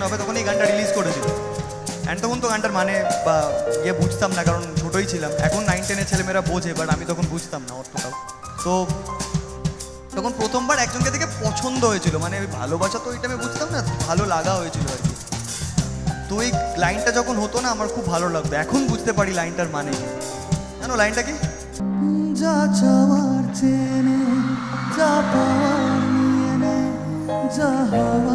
Second হবে তখন এই গানটা রিলিজ করেছিল। অ্যান্ড তখন তো গানটার মানে বা ইয়ে বুঝতাম না, কারণ ছোটোই ছিলাম। এখন নাইন টেনের ছেলেমেয়েরা বোঝে বাট আমি তখন বুঝতাম না অতটাও। তো তখন প্রথমবার একজনকে দেখে পছন্দ হয়েছিল। মানে ওই ভালোবাসা তো ওইটা আমি বুঝতাম না, ভালো লাগা হয়েছিল আর কি। তো এই লাইনটা যখন হতো না, আমার খুব ভালো লাগতো। এখন বুঝতে পারি লাইনটার মানে। জানো লাইনটা কি? যা চাওয়ার চেনে, যা পাওয়ার নিয়ে যা হওয়ার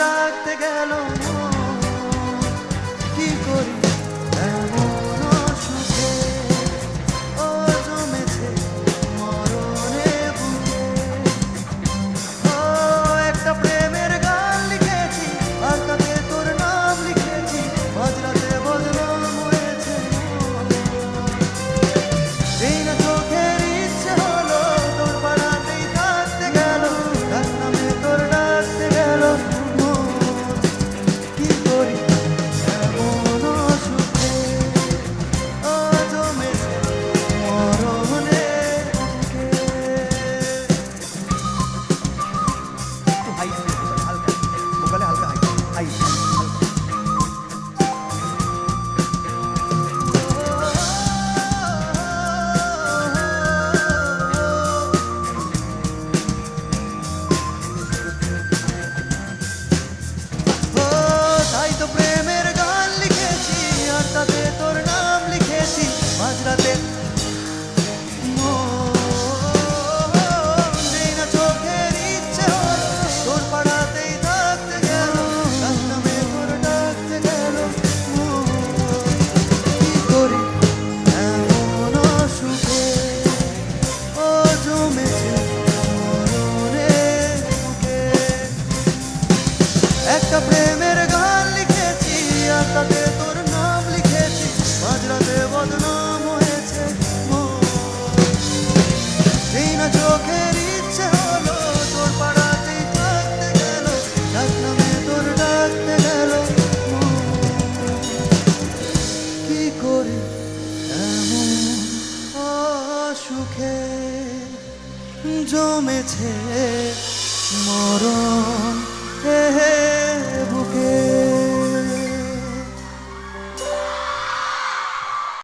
ডাকতে গেল প্রেমের গান লিখেছি আর তাতে তোর নাম লিখেছি, মাঝরাতে বদনাম হয়েছে এই না চোখের ইচ্ছে হলো, তোর পাড়াতেই থাকতে গেল ডাকনামে তোর ডাকতে গেল কি করি এমন সুখে জমেছে মরণ? হে